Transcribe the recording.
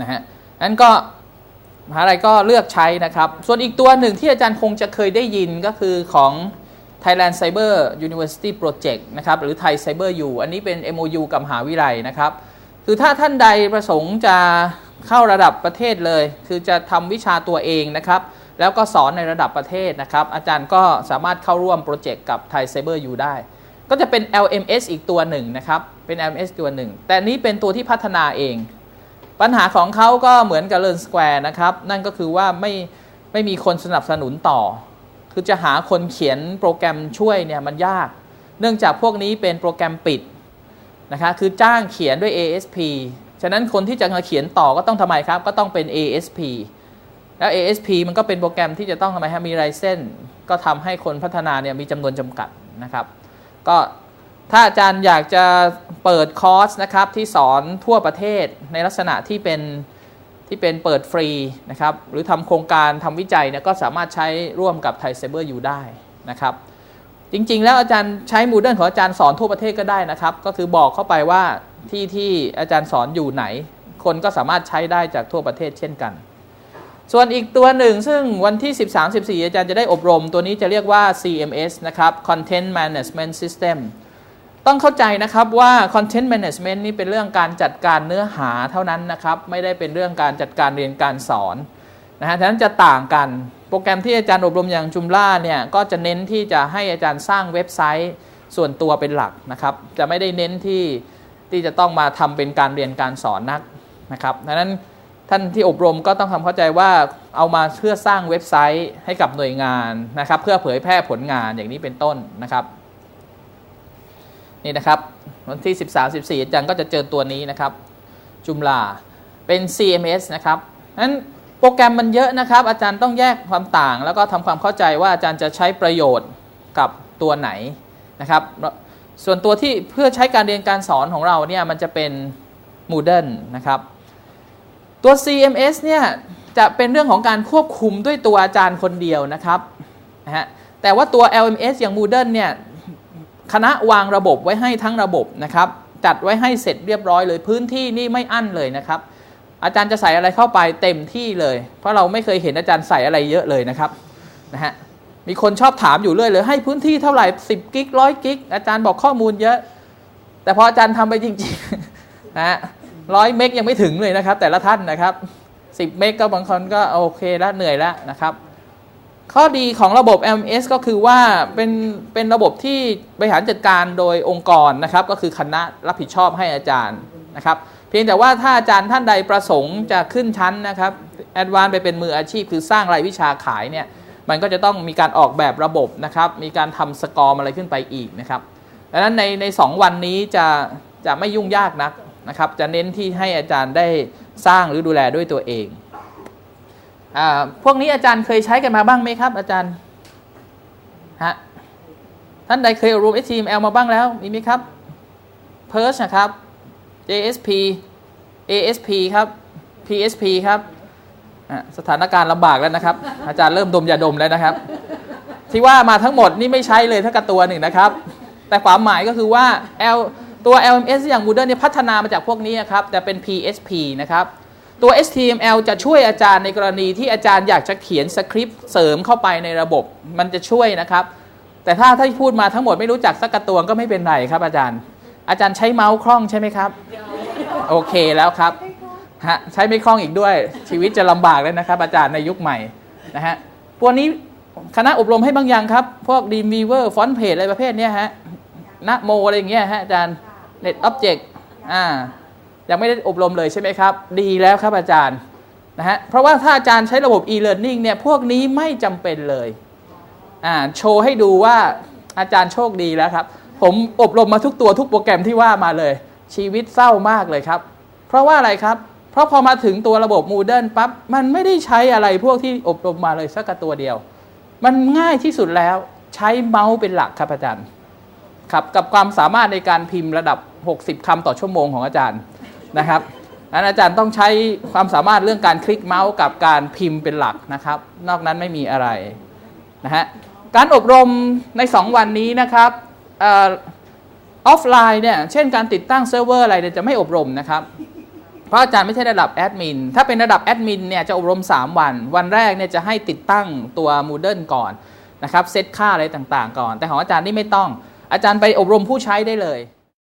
นะฮะนั้นก็มหาลัยก็เลือกใช้นะครับ ส่วนอีกตัวหนึ่งที่อาจารย์คงจะเคยได้ยินก็คือของ Thailand Cyber University Project นะครับ หรือ Thai Cyber U อันนี้เป็น MOU กับมหาวิทยาลัยนะครับ คือถ้าท่านใดประสงค์จะเข้าระดับประเทศเลย คือจะทำวิชาตัวเองนะครับ แล้วก็สอนในระดับประเทศนะครับ อาจารย์ก็สามารถเข้าร่วมโปรเจกต์กับ Thai Cyber U ได้ ก็จะเป็น LMS อีกตัวหนึ่งนะครับ เป็น LMS ตัวหนึ่ง แต่นี้เป็นตัวที่พัฒนาเอง ปัญหาของเขาก็เหมือนกับ Learn Square นะครับ นั่นก็คือว่าไม่ไม่มีคนสนับสนุนต่อ คือจะหาคนเขียนโปรแกรมช่วยเนี่ยมันยาก เนื่องจากพวกนี้เป็นโปรแกรมปิดนะคะคือจ้างเขียนด้วย ASP ฉะนั้นคนที่จะมาเขียนต่อก็ต้องทำไมครับ ก็ต้องเป็น ASP แล้ว ASP มันก็เป็นโปรแกรมที่จะต้องทำไมฮะมีไรเส้นก็ทำให้คนพัฒนาเนี่ยมีจำนวนจำกัดนะครับ ก็ ถ้าอาจารย์อยากจะเปิดคอร์สนะครับที่สอนทั่วประเทศในลักษณะที่เป็นที่เป็นเปิดฟรีนะครับหรือทำโครงการทำวิจัยเนี่ยก็สามารถใช้ร่วมกับไทยเซเบอร์อยู่ได้นะครับจริง ๆ แล้วอาจารย์ใช้ Moodle ของอาจารย์สอนทั่วประเทศก็ได้นะครับ ก็คือบอกเข้าไปว่าที่ที่อาจารย์สอนอยู่ไหน คนก็สามารถใช้ได้จากทั่วประเทศเช่นกัน ส่วนอีกตัวหนึ่งซึ่งวันที่ 13-14 อาจารย์จะได้อบรมตัวนี้จะเรียกว่า CMS นะครับ Content Management System ต้องเข้าใจนะครับว่า Content Management นี่เป็นเรื่องการจัดการเนื้อหาเท่านั้นนะครับ ไม่ได้เป็นเรื่องการจัดการเรียนการสอนนะฮะฉะนั้นจะต่างกัน โปรแกรมที่อาจารย์อบรมอย่างจุมล่าเนี่ยก็จะเน้นที่จะให้อาจารย์สร้างเว็บไซต์ส่วนตัวเป็นหลักนะครับ จะไม่ได้เน้นที่ที่จะต้องมาทำเป็นการเรียนการสอนนักนะครับดังนั้นท่านที่อบรมก็ต้องทำเข้าใจว่าเอามาเพื่อสร้างเว็บไซต์ให้กับหน่วยงานนะครับ เพื่อเผยแพร่ผลงานอย่างนี้เป็นต้นนะครับ นี่นะครับวันที่ 13 14 อาจารย์ก็จะเจอตัวนี้นะครับจุมลาเป็น CMS นะครับนั้นโปรแกรมมันเยอะนะครับ อาจารย์ต้องแยกความต่าง แล้วก็ทำความเข้าใจว่าอาจารย์จะใช้ประโยชน์กับตัวไหนนะครับส่วนตัวที่เพื่อใช้การเรียนการสอนของเราเนี่ยมันจะเป็น Moodle นะครับตัว CMS เนี่ยจะเป็นเรื่องของการควบคุมด้วยตัวอาจารย์คนเดียวนะครับนะฮะแต่ว่าตัว LMS อย่าง Moodle เนี่ย คณะวางระบบไว้ให้ทั้งระบบนะครับ จัดไว้ให้เสร็จเรียบร้อยเลย พื้นที่นี่ไม่อั้นเลยนะครับ อาจารย์จะใส่อะไรเข้าไปเต็มที่เลย เพราะเราไม่เคยเห็นอาจารย์ใส่อะไรเยอะเลยนะครับนะฮะมีคนชอบถามอยู่เรื่อยเลยให้พื้นที่เท่าไหร่ 10 กิกร้อยกิกอาจารย์บอกข้อมูลเยอะ แต่พออาจารย์ทำไปจริงๆนะฮะร้อยเมกยังไม่ถึงเลยนะครับ แต่ละท่านนะครับ 10 เมกก็บางคนก็โอเคแล้วเหนื่อยแล้วนะครับ ข้อดีของระบบ LMS ก็คือว่าเป็นเป็นระบบที่บริหารจัดการโดยองค์กรนะครับ ก็คือคณะรับผิดชอบให้อาจารย์นะครับ เพียงแต่ว่าถ้าอาจารย์ท่านใดประสงค์จะขึ้นชั้นนะครับแอดวานไปเป็นมืออาชีพ คือสร้างรายวิชาขายเนี่ยมันก็จะต้องมีการออกแบบระบบนะครับ มีการทำสกอร์อะไรขึ้นไปอีกนะครับดังนั้นในในสวันนี้จะจะไม่ยุ่งยากนักนะครับ จะเน้นที่ให้อาจารย์ได้สร้างหรือดูแลด้วยตัวเอง พวกนี้อาจารย์เคยใช้กันมาบ้างไหมครับ อาจารย์ฮะท่านใดเคยอบรม HTML มาบ้างแล้วมีไหมครับ p e r c h นะครับ JSP ASP ครับ PSP ครับสถานการณ์ลำบากแล้วนะครับ อาจารย์เริ่มดมยาดมแล้วนะครับ ที่ว่ามาทั้งหมดนี่ไม่ใช้เลยทั้งกระตัวหนึ่งนะครับ แต่ความหมายก็คือว่า L ตัว LMS อย่าง Moodle เนี่ยพัฒนามาจากพวกนี้ครับ แต่เป็น PSP นะครับ ตัว HTML จะช่วยอาจารย์ในกรณีที่อาจารย์อยากจะเขียนสคริปต์เสริมเข้าไปในระบบ มันจะช่วยนะครับ แต่ถ้าถ้าพูดมาทั้งหมดไม่รู้จักสักกระตัวก็ไม่เป็นไรครับอาจารย์ อาจารย์ใช้เมาส์คล่องใช่ไหมครับ โอเคแล้วครับฮะใช้ไม่คล่องอีกด้วย ชีวิตจะลำบากเลยนะครับ อาจารย์ในยุคใหม่นะฮะพวกนี้คณะอบรมให้บางอย่างครับ พวกดีมีเวอร์ฟอนต์เพจอะไรประเภทนี้ฮะนะโมอะไรอย่างเงี้ยฮะอาจารย์เน็ตออบเจกต์อ่า ยังไม่ได้อบรมเลยใช่ไหมครับ ดีแล้วครับอาจารย์นะฮะเพราะว่าถ้าอาจารย์ใช้ระบบ e-learning เนี่ยพวกนี้ไม่จำเป็นเลยอ่าโชว์ให้ดูว่าอาจารย์โชคดีแล้วครับ ผมอบรมมาทุกตัวทุกโปรแกรมที่ว่ามาเลย ชีวิตเศร้ามากเลยครับ เพราะว่าอะไรครับ เพราะพอมาถึงตัวระบบ Moodle ปั๊บมันไม่ได้ใช้อะไรพวกที่อบรมมาเลยสักตัวเดียว มันง่ายที่สุดแล้วใช้เมาส์เป็นหลักครับอาจารย์ครับกับความสามารถในการพิมพ์ระดับ 60คำต่อชั่วโมงของอาจารย์ นะครับนั้นอาจารย์ต้องใช้ความสามารถเรื่องการคลิกเมาส์กับการพิมพ์เป็นหลักนะครับ นอกนั้นไม่มีอะไรนะฮะการอบรมใน 2 วันนี้นะครับออฟไลน์เนี่ยเช่นการติดตั้งเซิร์ฟเวอร์อะไรจะไม่อบรมนะครับเพราะอาจารย์ไม่ใช่ระดับแอดมินถ้าเป็นระดับแอดมินเนี่ยจะอบรม 3 วัน วันแรกเนี่ยจะให้ติดตั้งตัว Moodle ก่อนนะครับเซตค่าอะไรต่างๆ ก่อน แต่ของอาจารย์นี่ไม่ต้อง อาจารย์ไปอบรมผู้ใช้ได้เลย